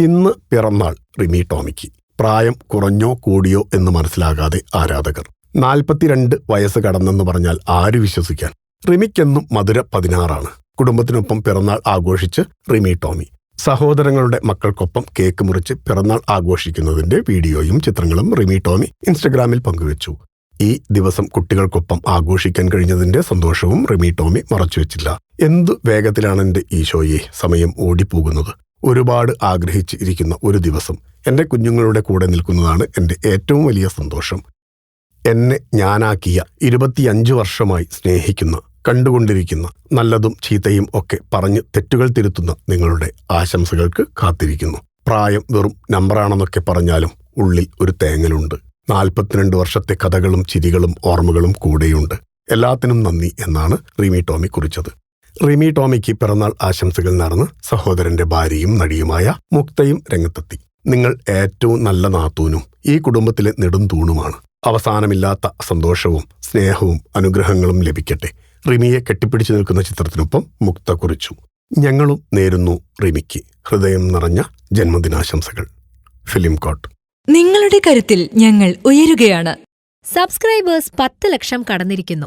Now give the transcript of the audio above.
ഇന്ന് പിറന്നാൾ റിമി ടോമിക്ക്. പ്രായം കുറഞ്ഞോ കൂടിയോ എന്ന് മനസ്സിലാകാതെ ആരാധകർ. നാൽപ്പത്തിരണ്ട് വയസ്സ് കടന്നെന്ന് പറഞ്ഞാൽ ആര് വിശ്വസിക്കാൻ? റിമിക്കെന്നും മധുര പതിനാറാണ്. കുടുംബത്തിനൊപ്പം പിറന്നാൾ ആഘോഷിച്ച് റിമി ടോമി. സഹോദരങ്ങളുടെ മക്കൾക്കൊപ്പം കേക്ക് മുറിച്ച് പിറന്നാൾ ആഘോഷിക്കുന്നതിന്റെ വീഡിയോയും ചിത്രങ്ങളും റിമി ടോമി ഇൻസ്റ്റഗ്രാമിൽ പങ്കുവച്ചു. ഈ ദിവസം കുട്ടികൾക്കൊപ്പം ആഘോഷിക്കാൻ കഴിഞ്ഞതിന്റെ സന്തോഷവും റിമി ടോമി മറച്ചുവെച്ചില്ല. എന്തു വേഗത്തിലാണ് എന്റെ ഈശോയെ സമയം ഓടിപ്പോകുന്നത്? ഒരുപാട് ആഗ്രഹിച്ചിരിക്കുന്ന ഒരു ദിവസം എന്റെ കുഞ്ഞുങ്ങളുടെ കൂടെ നിൽക്കുന്നതാണ് എന്റെ ഏറ്റവും വലിയ സന്തോഷം. എന്നെ ഞാനാക്കിയ ഇരുപത്തിയഞ്ച് വർഷമായി സ്നേഹിക്കുന്ന കണ്ടുകൊണ്ടിരിക്കുന്ന നല്ലതും ചീത്തയും ഒക്കെ പറഞ്ഞ് തെറ്റുകൾ തിരുത്തുന്ന നിങ്ങളുടെ ആശംസകൾക്ക് കാത്തിരിക്കുന്നു. പ്രായം വെറും നമ്പറാണെന്നൊക്കെ പറഞ്ഞാലും ഉള്ളിൽ ഒരു തേങ്ങലുണ്ട്. നാൽപ്പത്തിരണ്ട് വർഷത്തെ കഥകളും ചിരികളും ഓർമ്മകളും കൂടെയുണ്ട്. എല്ലാത്തിനും നന്ദി എന്നാണ് റിമി ടോമി കുറിച്ചത്. റിമി ടോമിക്ക് പിറന്നാൾ ആശംസകൾ നേർന്ന് സഹോദരന്റെ ഭാര്യയും നടിയുമായ മുക്തയും രംഗത്തെത്തി. നിങ്ങൾ ഏറ്റവും നല്ല നാത്തൂനും ഈ കുടുംബത്തിലെ നെടും തൂണുമാണ് അവസാനമില്ലാത്ത സന്തോഷവും സ്നേഹവും അനുഗ്രഹങ്ങളും ലഭിക്കട്ടെ. റിമിയെ കെട്ടിപ്പിടിച്ചു നിൽക്കുന്ന ചിത്രത്തിനൊപ്പം മുക്ത കുറിച്ചു. ഞങ്ങളും നേരുന്നു റിമിക്ക്. ഹൃദയം നിറഞ്ഞ ജന്മദിനാശംസകൾ. ഫിലിം കോട്ട്. നിങ്ങളുടെ കരുത്തിൽ ഞങ്ങൾ ഉയരുകയാണ്. സബ്സ്ക്രൈബേഴ്സ് പത്ത് ലക്ഷം കടന്നിരിക്കുന്നു.